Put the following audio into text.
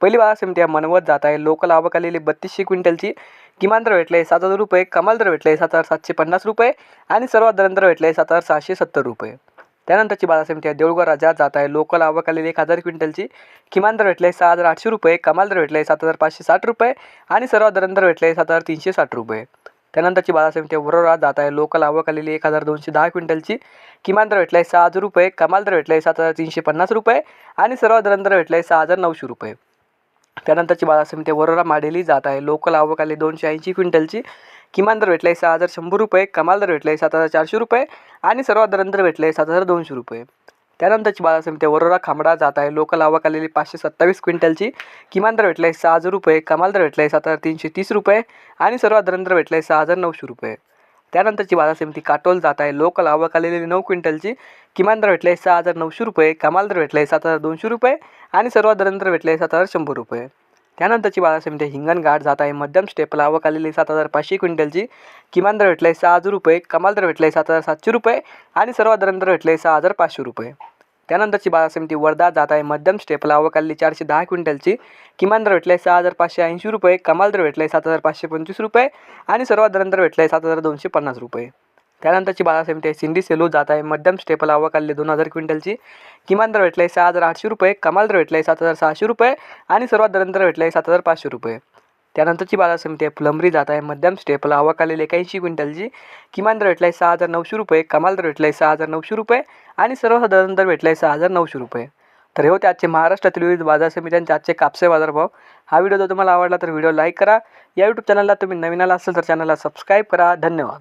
पहिली बाजार समिती आहे मनवत जात आहे. लोकल आवक आलेली बत्तीसशे क्विंटलची. किमान दर भेटले सात हजार रुपये कमाल दर भेटले सात हजार सातशे पन्नास रुपये आणि सर्वात दर दर भेटले सात हजार सहाशे सत्तर रुपये. त्यानंतरची बाजार समिती आहे देऊळगाव राज्यात जात आहे. लोकल आवक आलेली एक हजार क्विंटलची. किमान दर भेटले सहा हजार आठशे रुपये कमाल दर भेटले सात हजार पाचशे साठ रुपये आणि सर्वात दर दर भेटले सात हजार तीनशे साठ रुपये. त्यानंतरची बाजार समिती आहे वरोरा जात आहे. लोकल आवक आलेली एक हजार दोनशे दहा क्विंटलची. किमान दर भेटले सहा हजार रुपये कमाल दर भेटले सात हजार तीनशे पन्नास रुपये आणि सर्वात दर दर भेटले सहा हजार नऊशे रुपये. त्यानंतरची बाजार समिती वरोरा माडेली जात आहे. लोकल आवक आली दोनशे ऐंशी क्विंटलची. किमान दर भेटले सहा हजार शंभर रुपये कमाल दर भेटले सात हजार चारशे रुपये आणि सर्वात दर भेटला आहे सात हजार दोनशे रुपये. त्यानंतरची बाजार समिती वरोरा खांबडा जात आहे. लोकल आवक आलेली पाचशे सत्तावीस क्विंटलची. किमान दर भेटले सहा हजार रुपये कमाल दर भेटले सात हजार तीनशे तीस रुपये आणि सर्वात दर भेटला आहे सहा हजार नऊशे रुपये. त्यानंतरची बाजार समिती काटोल जात आहे लोकल आवक आलेली नऊ क्विंटलची. किमान दर भेटले सहा हजार नऊशे रुपये कमाल दर भेटले सात हजार दोनशे रुपये आणि सर्वात दर भेटला आहे सात हजार शंभर रुपये. त्यानंतरची बाजार समिती म्हणजे हिंगणघाट जात आहे. मध्यम स्टेपला आवक आलेली सात हजार पाचशे क्विंटलची. किमान दर भेटले सहा हजार रुपये कमाल दर भेटले सात हजार सातशे रुपये आणि सर्वात दर दर आहे सहा हजार पाचशे रुपये. त्यानंतरची बाजार समिती वर्धा जात आहे. मध्यम स्टेपला अवकाली आलेली चारशे दहा क्विंटलची. किमान दर भेटले सहा हजार पाचशे ऐंशी रुपये कमाल दर भेटले सात हजार पाचशे पंचवीस रुपये आणि सर्वात दरांतर दर आहे सात हजार दोनशे पन्नास रुपये. त्यानंतरची बाजार समिती आहे सिंधी सेलू जात आहे. मध्यम स्टेपल आवक आलेली दोन हजार क्विंटलची. किमान दर भेटले सहा हजार आठशे रुपये कमाल दर भेटलाय सात हजार सहाशे रुपये आणि सर्वात दर दर आहे सात हजार पाचशे रुपये. त्यानंतरची बाजार समिती आहे फुलंब्री जात आहे. मध्यम स्टेपल आवक आलेली क्विंटलची. किमान दर भेटले सहा हजार नऊशे रुपये कमाल दर भेटलाय सहा हजार नऊशे रुपये आणि सर्व दर दर आहे सहा हजार नऊशे रुपये. तर हे होते आजचे महाराष्ट्रातील विविध बाजार समित्यांचे आजचे कापसे बाजारभाव. हा व्हिडिओ जर तुम्हाला आवडला तर व्हिडिओ लाईक करा. या यूट्यूब चॅनलला तुम्ही नवीन आला असेल तर चॅनलला सबस्क्राईब करा. धन्यवाद.